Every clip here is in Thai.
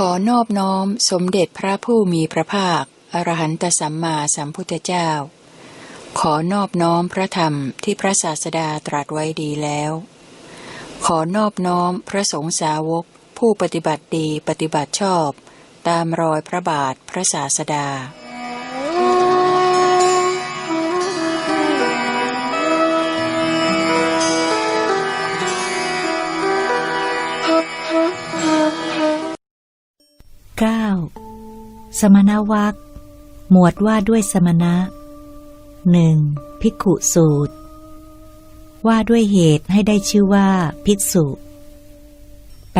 ขอนอบน้อมสมเด็จพระผู้มีพระภาค อรหันตสัมมาสัมพุทธเจ้า ขอนอบน้อมพระธรรมที่พระศาสดาตรัสไว้ดีแล้ว ขอนอบน้อมพระสงฆ์สาวก ผู้ปฏิบัติดีปฏิบัติชอบ ตามรอยพระบาทพระศาสดา สมณวักหมวดว่าด้วยสมณะหนึ่งภิกขุสูตร ว่าด้วยเหตุให้ได้ชื่อว่าภิกษุ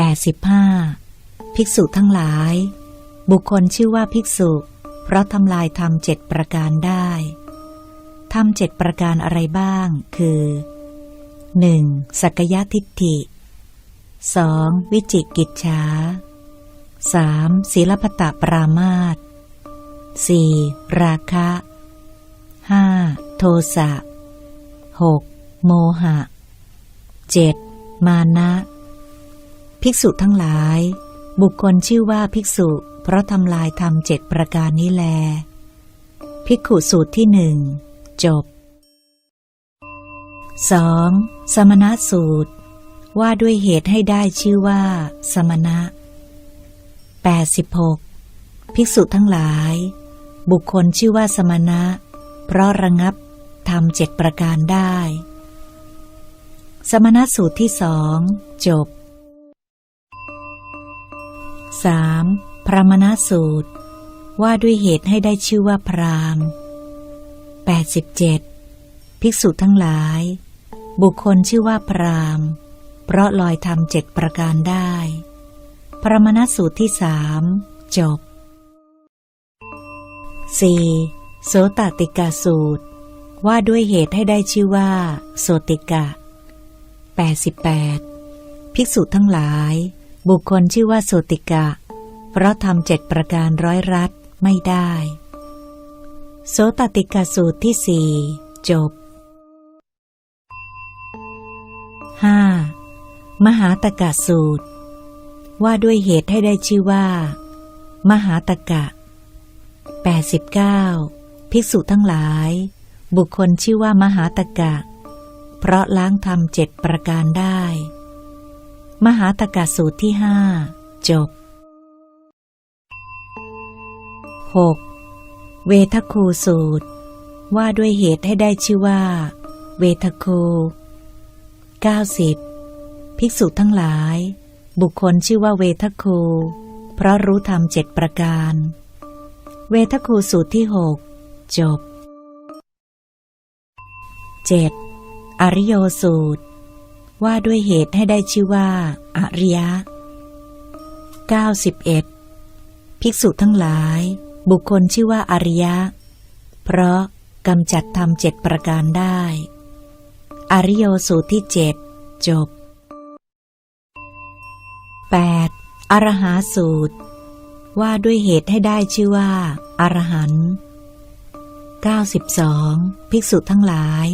85. ภิกษุทั้งหลาย บุคคลชื่อว่าภิกษุ เพราะทำลายธรรมเจ็ดประการได้ทำเจ็ดประการอะไรบ้าง คือ 1. สักยะทิฏฐิ 2. วิจิกิจฉา 3. ศีลพตะปรามาต 4. ราคะ 5. โทสะ 6. โมหะ 7. มานะ ภิกษุทั้งหลาย บุคคลชื่อว่าภิกษุ เพราะทำลายธรรมเจ็ดประการนี้แล ภิกขุสูตรที่หนึ่งจบ 2. สมณะสูตร ว่าด้วยเหตุให้ได้ชื่อว่า สมณะ 86 ภิกษุทั้งหลาย บุคคลชื่อว่าสมณะ เพราะระงับทำเจ็ดประการได้ สมณะสูตรที่สองจบ 3. พระมณสูตร ว่าด้วยเหตุให้ได้ชื่อว่าพราม87 ภิกษุทั้งหลาย บุคคลชื่อว่าพรามเพราะลอยทำเจ็ดประการได้ ระมณสูตรที่สามจบ 4. โสตติกาสูตร ว่าด้วยเหตุให้ได้ชื่อว่า โสติกะ 88 ภิกษุทั้งหลาย บุคคลชื่อว่าโสติกะ เพราะทำเจ็ดประการร้อยรัดไม่ได้ โสตติกาสูตรที่สี่จบ 5. มหาตกะสูตร ว่าด้วยเหตุให้ได้ชื่อว่า มหาตกะ 89 ภิกษุทั้งหลาย บุคคลชื่อว่ามหาตกะ เพราะล้างทำเจ็ดประการได้ มหาตกะสูตรที่ห้าจบ 6. เวทคูสูตร ว่าด้วยเหตุให้ได้ชื่อว่า เวทคู 90. ภิกษุทั้งหลาย บุคคลชื่อว่าเวทคู เพราะรู้ธรรมเจ็ดประการ เวทคูสูตรที่หกจบ 7. อริโยสูตร ว่าด้วยเหตุให้ได้ชื่อว่า อริยะ 91. ภิกษุทั้งหลาย บุคคลชื่อว่าอริยะ เพราะกำจัดธรรมเจ็ดประการได้ อริโยสูตรที่เจ็ดจบ 8. อรหาสูตร ว่าด้วยเหตุให้ได้ชื่อว่า อรหันต์92 ภิกษุทั้งหลาย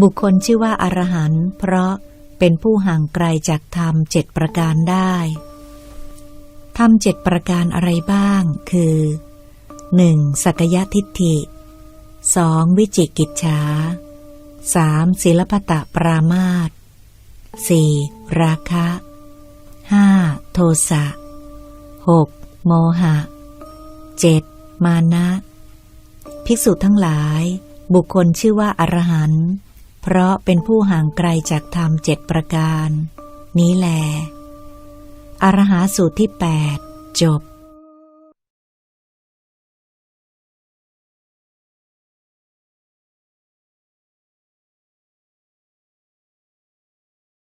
บุคคลชื่อว่าอรหันต์เพราะเป็นผู้ห่างไกลจากธรรมเจ็ดประการได้ธรรมเจ็ดประการอะไรบ้าง คือ 1. สักยทิฏฐิ 2. วิจิกิจฉา 3. ศิลปตะปรามาต 4. ราคะ 5. โทสะ 6. โมหะ 7. มานะ ภิกษุทั้งหลาย บุคคลชื่อว่าอรหันต์เพราะเป็นผู้ห่างไกลจากธรรมเจ็ดประการ นี้แล อรหาสูตรที่แปดจบ